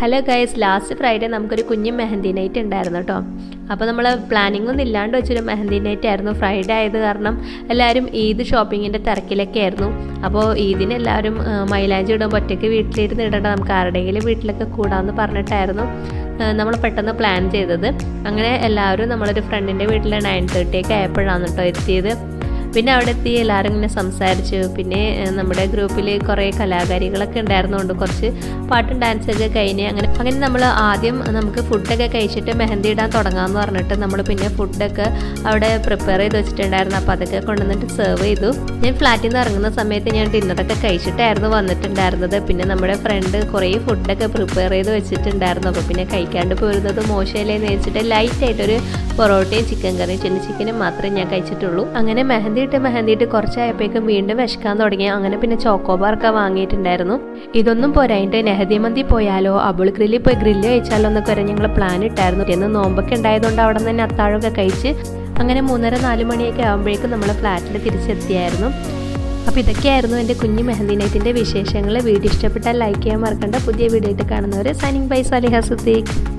Hello guys last Friday നമുക്കൊരു കുഞ്ഞു mehndi night ഉണ്ടായിരുന്നു കേട്ടോ അപ്പോൾ നമ്മൾ പ്ലാനിംഗ് ഒന്നും ഇല്ലാണ്ട് വെച്ചൊരു മെഹന്തി നൈറ്റ് ആയിരുന്നു ഫ്രൈഡേ ആയത് കാരണം എല്ലാവരും ഈദ് ഷോപ്പിങ്ങിന്റെ തിരക്കിലൊക്കെ ആയിരുന്നു. അപ്പോൾ ഈദിന് എല്ലാവരും മൈലാഞ്ചി ഇടുമ്പോൾ ഒറ്റയ്ക്ക് വീട്ടിലിരുന്ന് ഇടേണ്ട നമുക്ക് ആരുടെയെങ്കിലും വീട്ടിലൊക്കെ കൂടാമെന്ന് പറഞ്ഞിട്ടായിരുന്നു നമ്മൾ പെട്ടെന്ന് പ്ലാൻ ചെയ്തത്. അങ്ങനെ എല്ലാവരും നമ്മളൊരു ഫ്രണ്ടിന്റെ വീട്ടിൽ നയൻ തേർട്ടിയൊക്കെ ആയപ്പോഴാണ് കേട്ടോ എത്തിയത്. പിന്നെ അവിടെ എത്തി എല്ലാവരും ഇങ്ങനെ സംസാരിച്ചു. പിന്നെ നമ്മുടെ ഗ്രൂപ്പിൽ കുറേ കലാകാരികളൊക്കെ ഉണ്ടായിരുന്നുകൊണ്ട് കുറച്ച് പാട്ടും ഡാൻസൊക്കെ കഴിഞ്ഞ് അങ്ങനെ അങ്ങനെ നമ്മൾ ആദ്യം നമുക്ക് ഫുഡൊക്കെ കഴിച്ചിട്ട് മെഹന്തി ഇടാൻ തുടങ്ങാമെന്ന് പറഞ്ഞിട്ട് നമ്മൾ പിന്നെ ഫുഡൊക്കെ അവിടെ പ്രിപ്പയർ ചെയ്ത് വെച്ചിട്ടുണ്ടായിരുന്നു. അപ്പോൾ അതൊക്കെ കൊണ്ടുവന്നിട്ട് സെർവ് ചെയ്തു. ഞാൻ ഫ്ലാറ്റിൽ നിന്ന് ഇറങ്ങുന്ന സമയത്ത് ഞാൻ ഡിന്നറൊക്കെ കഴിച്ചിട്ടായിരുന്നു വന്നിട്ടുണ്ടായിരുന്നത്. പിന്നെ നമ്മുടെ ഫ്രണ്ട് കുറേ ഫുഡൊക്കെ പ്രിപ്പയർ ചെയ്ത് വെച്ചിട്ടുണ്ടായിരുന്നു. അപ്പോൾ പിന്നെ കഴിക്കാണ്ട് പോരുന്നത് മോശമല്ലേ എന്ന് വെച്ചിട്ട് ലൈറ്റായിട്ടൊരു പൊറോട്ടയും ചിക്കൻ കറിയും ചില്ലി ചിക്കനും മാത്രമേ ഞാൻ കഴിച്ചിട്ടുള്ളൂ. അങ്ങനെ മെഹന്തി ഇട്ട് മെഹന്തി ഇട്ട് കുറച്ചായപ്പോഴേക്കും വീണ്ടും വിശക്കാൻ തുടങ്ങി. അങ്ങനെ പിന്നെ ചോക്കോബാറൊക്കെ വാങ്ങിയിട്ടുണ്ടായിരുന്നു. ഇതൊന്നും പോരായിട്ട് നെഹദി മന്തി പോയാലോ? അബുൾ ഗ്രില്ലിൽ പോയി ഗ്രില്ല് കഴിച്ചാലോ എന്നൊക്കെ വരെ ഞങ്ങൾ പ്ലാൻ ഇട്ടായിരുന്നു. എന്ന് നോമ്പൊക്കെ ഉണ്ടായതുകൊണ്ട് അവിടെ നിന്ന് തന്നെ അത്താഴമൊക്കെ കഴിച്ച് അങ്ങനെ മൂന്നര നാല് മണിയൊക്കെ ആകുമ്പോഴേക്കും നമ്മൾ ഫ്ലാറ്റിൽ തിരിച്ചെത്തിയായിരുന്നു. അപ്പോൾ ഇതൊക്കെയായിരുന്നു എന്റെ കുഞ്ഞു മെഹന്തി നൈറ്റിന്റെ വിശേഷങ്ങൾ വീഡിയോ ഇഷ്ടപ്പെട്ടാൽ ലൈക്ക് ചെയ്യാൻ മറക്കണ്ട. പുതിയ വീഡിയോ ആയിട്ട് കാണുന്നവർ സൈനിങ് ബൈ സാലിഹ സുദ്ദീഖ്